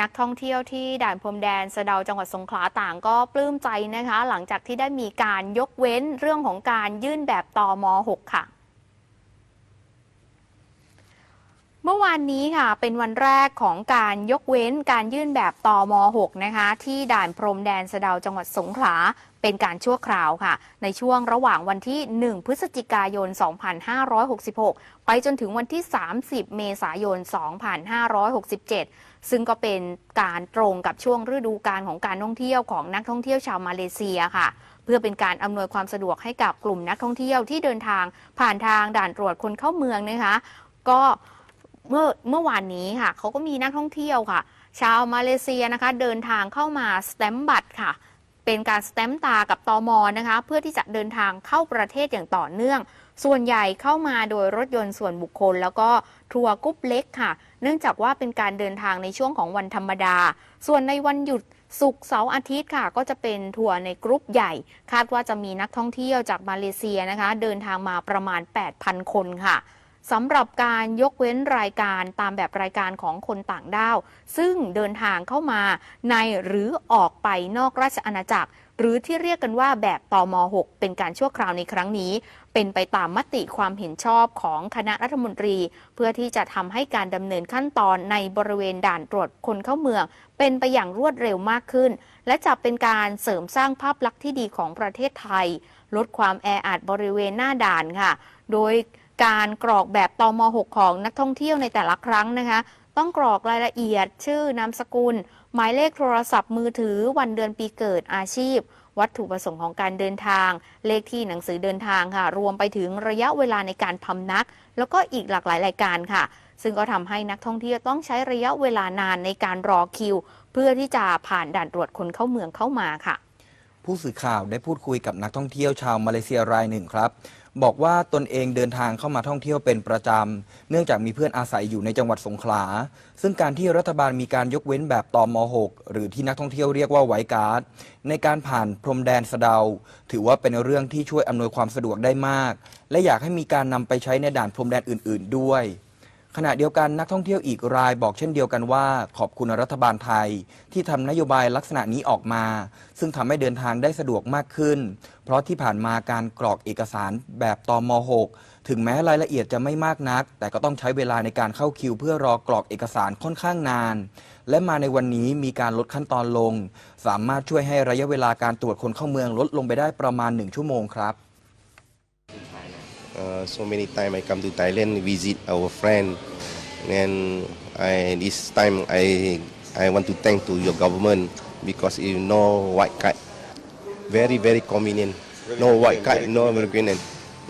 นักท่องเที่ยวที่ด่านพรมแดนสะเดาจังหวัดสงขลาต่างก็ปลื้มใจนะคะ หลังจากที่ได้มีการยกเว้นเรื่องของการยื่นแบบตอม .6 ค่ะเมื่อวานนี้ค่ะเป็นวันแรกของการยกเว้นการยื่นแบบตอม .6 นะคะ ที่ด่านพรมแดนสะเดาจังหวัดสงขลาเป็นการชั่วคราวค่ะ ในช่วงระหว่างวันที่ 1 พฤศจิกายน 2566 ไปจนถึงวันที่ 30 เมษายน 2567 ซึ่งก็เป็นการตรงกับช่วงฤดูกาลของการท่องเที่ยวของนักท่องเที่ยวชาวมาเลเซียค่ะ เพื่อเป็นการอำนวยความสะดวกให้กับกลุ่มนักท่องเที่ยวที่เดินทางผ่านทางด่านตรวจคนเข้าเมืองนะคะ ก็เมื่อเมื่อวานนี้ค่ะเขาก็มีนักท่องเที่ยวค่ะ ชาวมาเลเซียนะคะเดินทางเข้ามาสแตมป์บัตรค่ะเป็นการสแตมป์ตากับตอมอนะคะ เพื่อที่จะเดินทางเข้าประเทศอย่างต่อเนื่อง ส่วนใหญ่เข้ามาโดยรถยนต์ส่วนบุคคล แล้วก็ทัวร์กรุ๊ปเล็กค่ะ เนื่องจากว่าเป็นการเดินทางในช่วงของวันธรรมดา ส่วนในวันหยุดศุกร์เสาร์อาทิตย์ค่ะ ก็จะเป็นทัวร์ในกรุ๊ปใหญ่ คาดว่าจะมีนักท่องเที่ยวจากมาเลเซียนะคะ เดินทางมาประมาณ 8,000 คนค่ะสำหรับการยกเว้นรายการตามแบบรายการของคนต่างด้าว ซึ่งเดินทางเข้ามาในหรือออกไปนอกราชอาณาจักร หรือที่เรียกกันว่าแบบตม6เป็นการชั่วคราวในครั้งนี้ เป็นไปตามมติความเห็นชอบของคณะรัฐมนตรี เพื่อที่จะทำให้การดำเนินขั้นตอนในบริเวณด่านตรวจคนเข้าเมือง เป็นไปอย่างรวดเร็วมากขึ้น และจะเป็นการเสริมสร้างภาพลักษณ์ที่ดีของประเทศไทย ลดความแออัดบริเวณหน้าด่านค่ะ โดยการกรอกแบบตม6ของนักท่องเที่ยวในแต่ละครั้งนะคะ ต้องกรอกรายละเอียด ชื่อนามสกุล หมายเลขโทรศัพท์มือถือ วันเดือนปีเกิดอาชีพ วัตถุประสงค์ของการเดินทาง เลขที่หนังสือเดินทางค่ะ รวมไปถึงระยะเวลาในการพำนัก แล้วก็อีกหลากหลายรายการค่ะ ซึ่งก็ทำให้นักท่องเที่ยวต้องใช้ระยะเวลานานในการรอคิว เพื่อที่จะผ่านด่านตรวจคนเข้าเมืองเข้ามาค่ะ ผู้สื่อข่าวได้พูดคุยกับนักท่องเที่ยวชาวมาเลเซียรายหนึ่งครับ บอกว่าตนเองเดินทางเข้ามาท่องเที่ยวเป็นประจำ เนื่องจากมีเพื่อนอาศัยอยู่ในจังหวัดสงขลา ซึ่งการที่รัฐบาลมีการยกเว้นแบบตอม .6 หรือที่นักท่องเที่ยวเรียกว่าไวการ์ดในการผ่านพรมแดนสะเดา ถือว่าเป็นเรื่องที่ช่วยอำนวยความสะดวกได้มาก และอยากให้มีการนำไปใช้ในด่านพรมแดนอื่น ๆ ด้วย ขณะเดียวกันนักท่องเที่ยวอีกรายบอกเช่นเดียวกันว่า ขอบคุณรัฐบาลไทย ที่ทำนโยบายลักษณะนี้ออกมา ซึ่งทำให้เดินทางได้สะดวกมากขึ้น เพราะที่ผ่านมาการกรอกเอกสารแบบตอม .6 ถึงแม้รายละเอียดจะไม่มากนัก แต่ก็ต้องใช้เวลาในการเข้าคิว เพื่อรอกรอกเอกสารค่อนข้างนาน และมาในวันนี้มีการลดขั้นตอนลง สามารถช่วยให้ระยะเวลาการตรวจคนเข้าเมืองลดลงไปได้ประมาณ 1 ชั่วโมงครับ Uh, so many time I come to Thailand visit our friend, and I, this time I I want to thank to your government because you know white card, very very convenient. no white card, no convenient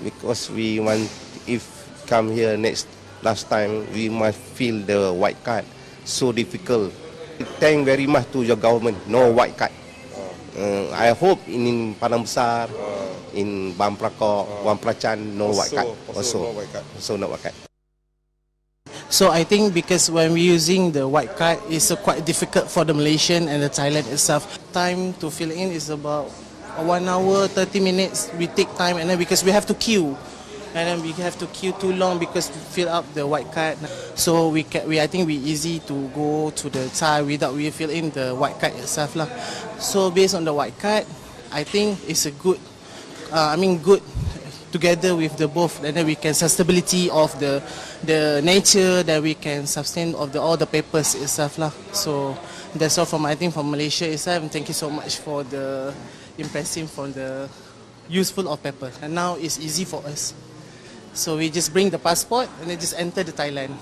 because we want if come here next last time we must fill the white card so difficult. Thank very much to your government. No white card. Uh, I hope in Padang Besar, in Bam Prakok, Wan Pracan, no white card. also no white card. Also no white card. So I think because when we're using the white card, it's uh, quite difficult for the Malaysian and the Thailand itself. Time to fill in is about one hour, 30 minutes. We take time and then because we have to queue. And then we have to queue too long because fill up the white card. So we, can, we I think we easy to go to the Thai without we fill in the white card itself lah. So based on the white card, I think it's a good, uh, I mean good together with the both and then we can sustainability of the the nature that we can sustain of the all the papers itself lah. So that's all from I think from Malaysia itself and thank you so much for the impressive for the useful of paper and now it's easy for us. So we just bring the passport and then just enter the Thailand.